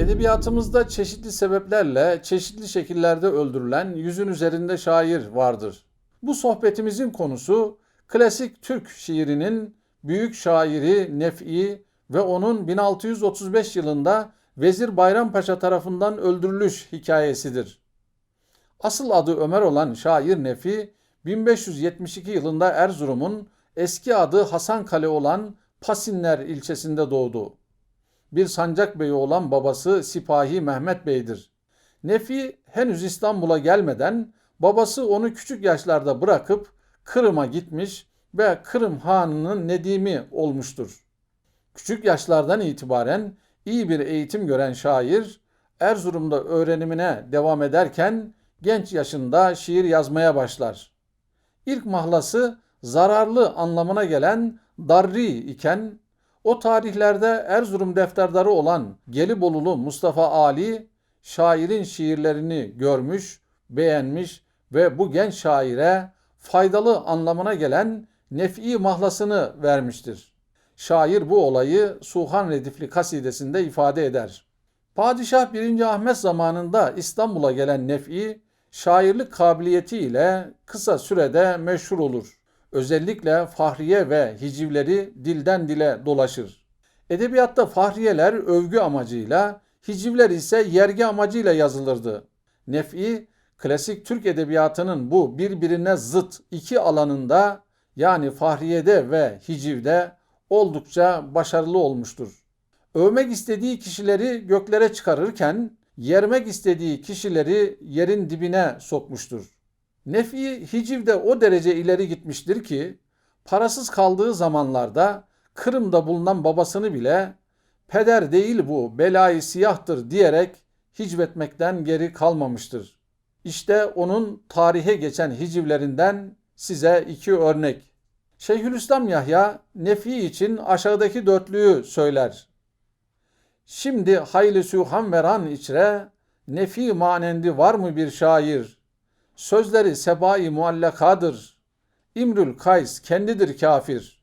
Edebiyatımızda çeşitli sebeplerle, çeşitli şekillerde öldürülen yüzün üzerinde şair vardır. Bu sohbetimizin konusu klasik Türk şiirinin büyük şairi Nef'i ve onun 1635 yılında Vezir Bayrampaşa tarafından öldürülüş hikayesidir. Asıl adı Ömer olan şair Nefi 1572 yılında Erzurum'un eski adı Hasankale olan Pasinler ilçesinde doğdu. Bir sancak beyi olan babası Sipahi Mehmet Bey'dir. Nefi henüz İstanbul'a gelmeden babası onu küçük yaşlarda bırakıp Kırım'a gitmiş ve Kırım Hanı'nın nedimi olmuştur. Küçük yaşlardan itibaren iyi bir eğitim gören şair Erzurum'da öğrenimine devam ederken genç yaşında şiir yazmaya başlar. İlk mahlası zararlı anlamına gelen darri iken o tarihlerde Erzurum defterdarı olan Gelibolulu Mustafa Ali şairin şiirlerini görmüş, beğenmiş ve bu genç şaire faydalı anlamına gelen nef'i mahlasını vermiştir. Şair bu olayı Suhan Redifli kasidesinde ifade eder. Padişah 1. Ahmet zamanında İstanbul'a gelen Nef'i şairlik kabiliyetiyle kısa sürede meşhur olur. Özellikle fahriye ve hicivleri dilden dile dolaşır. Edebiyatta fahriyeler övgü amacıyla, hicivler ise yergi amacıyla yazılırdı. Nef'i klasik Türk edebiyatının bu birbirine zıt iki alanında yani fahriyede ve hicivde oldukça başarılı olmuştur. Övmek istediği kişileri göklere çıkarırken yermek istediği kişileri yerin dibine sokmuştur. Nefi hicivde o derece ileri gitmiştir ki parasız kaldığı zamanlarda Kırım'da bulunan babasını bile peder değil bu belayı siyahtır diyerek hicvetmekten geri kalmamıştır. İşte onun tarihe geçen hicivlerinden size iki örnek. Şeyhülislam Yahya Nefi için aşağıdaki dörtlüğü söyler. Şimdi hayli sühan veran içre, nefi manendi var mı bir şair? Sözleri sebai muallakadır. İmrül Kays kendidir kafir.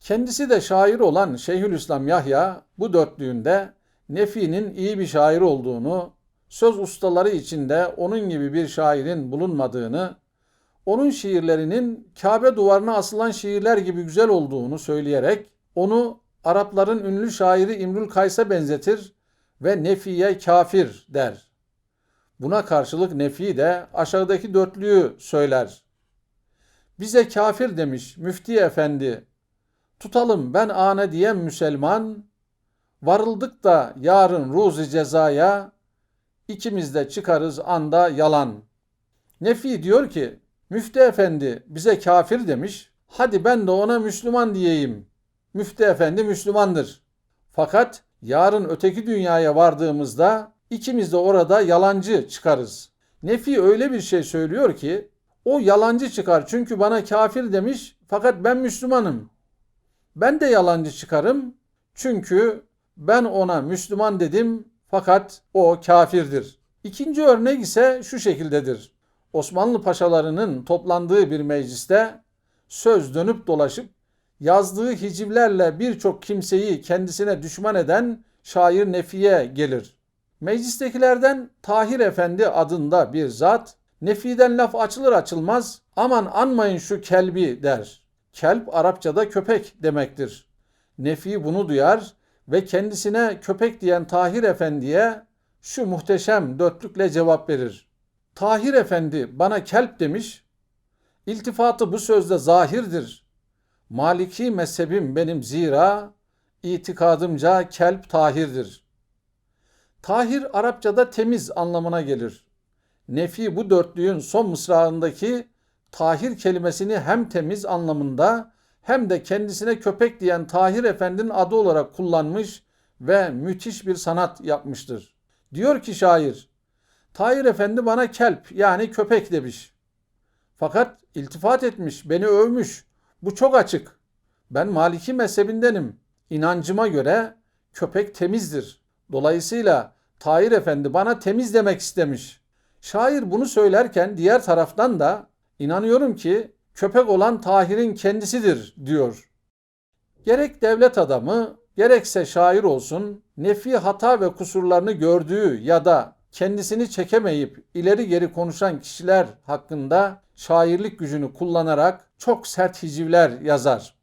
Kendisi de şair olan Şeyhülislam Yahya bu dörtlüğünde Nefi'nin iyi bir şair olduğunu, söz ustaları içinde onun gibi bir şairin bulunmadığını, onun şiirlerinin Kabe duvarına asılan şiirler gibi güzel olduğunu söyleyerek onu Arapların ünlü şairi İmrül Kays'a benzetir ve Nefi'ye kafir der. Buna karşılık Nefi de aşağıdaki dörtlüğü söyler. Bize kafir demiş müfti efendi. Tutalım ben ane diyen Müselman. Varıldık da yarın ruzi cezaya. ikimiz de çıkarız anda yalan. Nefi diyor ki müfti efendi bize kafir demiş. Hadi ben de ona Müslüman diyeyim. Müfti efendi Müslümandır. Fakat yarın öteki dünyaya vardığımızda ikimiz de orada yalancı çıkarız. Nefi öyle bir şey söylüyor ki o yalancı çıkar çünkü bana kafir demiş fakat ben Müslümanım. Ben de yalancı çıkarım çünkü ben ona Müslüman dedim fakat o kafirdir. İkinci örnek ise şu şekildedir. Osmanlı paşalarının toplandığı bir mecliste söz dönüp dolaşıp yazdığı hicivlerle birçok kimseyi kendisine düşman eden şair Nefi'ye gelir. Meclistekilerden Tahir Efendi adında bir zat Nefi'den laf açılır açılmaz aman anmayın şu kelbi der. Kelp Arapçada köpek demektir. Nefi bunu duyar ve kendisine köpek diyen Tahir Efendi'ye şu muhteşem dörtlükle cevap verir. Tahir Efendi bana kelp demiş. İltifatı bu sözde zahirdir. Maliki mezhebim benim zira itikadımca kelp tahirdir. Tahir Arapçada temiz anlamına gelir. Nefi bu dörtlüğün son mısrağındaki tahir kelimesini hem temiz anlamında hem de kendisine köpek diyen Tahir Efendi'nin adı olarak kullanmış ve müthiş bir sanat yapmıştır. Diyor ki şair, Tahir Efendi bana kelp yani köpek demiş. Fakat iltifat etmiş, beni övmüş. Bu çok açık. Ben Maliki mezhebindenim. İnancıma göre köpek temizdir. Dolayısıyla Tahir Efendi bana temiz demek istemiş. Şair bunu söylerken diğer taraftan da inanıyorum ki köpek olan Tahir'in kendisidir diyor. Gerek devlet adamı, gerekse şair olsun, nefi hata ve kusurlarını gördüğü ya da kendisini çekemeyip ileri geri konuşan kişiler hakkında şairlik gücünü kullanarak çok sert hicivler yazar.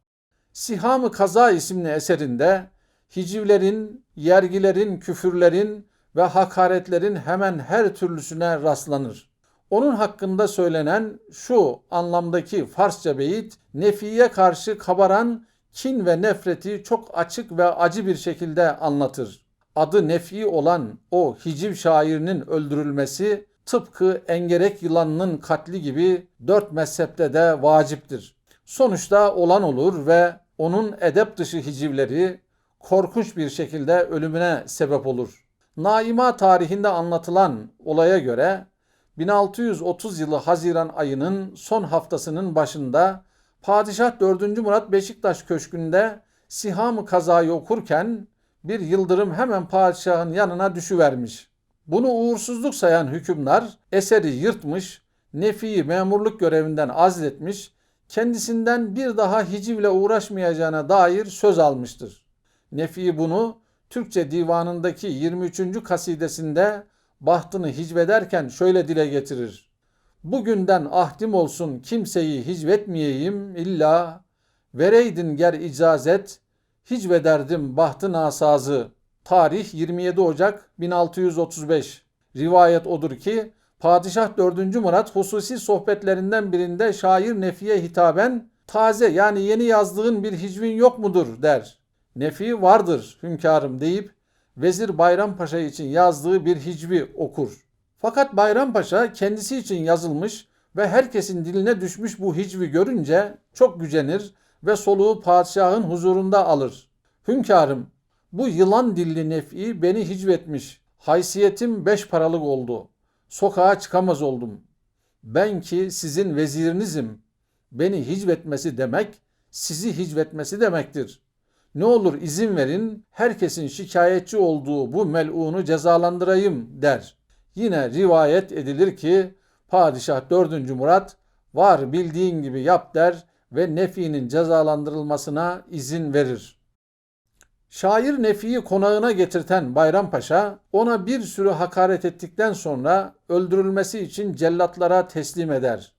Siham-ı Kaza isimli eserinde hicivlerin, yergilerin, küfürlerin ve hakaretlerin hemen her türlüsüne rastlanır. Onun hakkında söylenen şu anlamdaki Farsça beyit, nefiye karşı kabaran kin ve nefreti çok açık ve acı bir şekilde anlatır. Adı nefi olan o hiciv şairinin öldürülmesi tıpkı engerek yılanının katli gibi dört mezhepte de vaciptir. Sonuçta olan olur ve onun edep dışı hicivleri korkunç bir şekilde ölümüne sebep olur. Naima tarihinde anlatılan olaya göre 1630 yılı Haziran ayının son haftasının başında Padişah 4. Murat Beşiktaş Köşkü'nde Siham-ı Kaza'yı okurken bir yıldırım hemen padişahın yanına düşüvermiş. Bunu uğursuzluk sayan hükümdar eseri yırtmış, Nefi'yi memurluk görevinden azletmiş, kendisinden bir daha hicivle uğraşmayacağına dair söz almıştır. Nefi bunu Türkçe divanındaki 23. kasidesinde bahtını hicvederken şöyle dile getirir. Bugünden ahdim olsun kimseyi hicvetmeyeyim illa vereydin ger icazet hicvederdim bahtı nasazı. Tarih 27 Ocak 1635. Rivayet odur ki Padişah 4. Murat hususi sohbetlerinden birinde şair Nefi'ye hitaben taze yani yeni yazdığın bir hicvin yok mudur der. Nefi vardır hünkârım deyip Vezir Bayrampaşa için yazdığı bir hicvi okur. Fakat Bayrampaşa kendisi için yazılmış ve herkesin diline düşmüş bu hicvi görünce çok gücenir ve soluğu padişahın huzurunda alır. Hünkârım bu yılan dilli nef'i beni hicvetmiş. Haysiyetim beş paralık oldu. Sokağa çıkamaz oldum. Ben ki sizin vezirinizim. Beni hicvetmesi demek sizi hicvetmesi demektir. Ne olur izin verin herkesin şikayetçi olduğu bu melunu cezalandırayım der. Yine rivayet edilir ki Padişah 4. Murat var bildiğin gibi yap der ve Nefi'nin cezalandırılmasına izin verir. Şair Nefi'yi konağına getirten Bayrampaşa ona bir sürü hakaret ettikten sonra öldürülmesi için cellatlara teslim eder.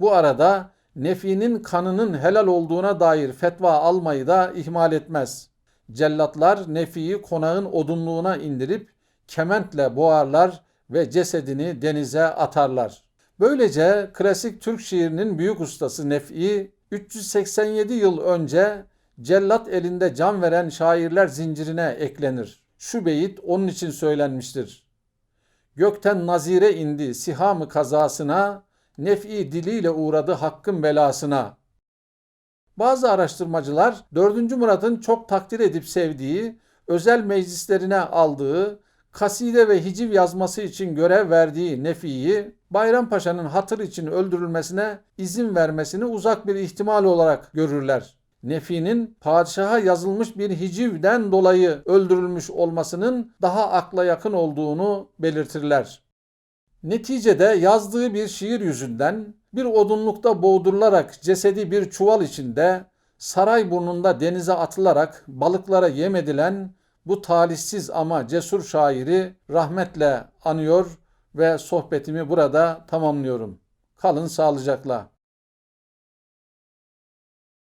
Bu arada Nefi'nin kanının helal olduğuna dair fetva almayı da ihmal etmez. Cellatlar Nefi'yi konağın odunluğuna indirip kementle boğarlar ve cesedini denize atarlar. Böylece klasik Türk şiirinin büyük ustası Nefi 387 yıl önce cellat elinde can veren şairler zincirine eklenir. Şu beyit onun için söylenmiştir. Gökten nazire indi sihamı kazasına, nef'i diliyle uğradı hakkın belasına. Bazı araştırmacılar 4. Murat'ın çok takdir edip sevdiği, özel meclislerine aldığı, kaside ve hiciv yazması için görev verdiği Nefi'yi Bayrampaşa'nın hatır için öldürülmesine izin vermesini uzak bir ihtimal olarak görürler. Nefi'nin padişaha yazılmış bir hicivden dolayı öldürülmüş olmasının daha akla yakın olduğunu belirtirler. Neticede yazdığı bir şiir yüzünden bir odunlukta boğdurularak cesedi bir çuval içinde saray burnunda denize atılarak balıklara yem edilen bu talihsiz ama cesur şairi rahmetle anıyor ve sohbetimi burada tamamlıyorum. Kalın sağlıcakla.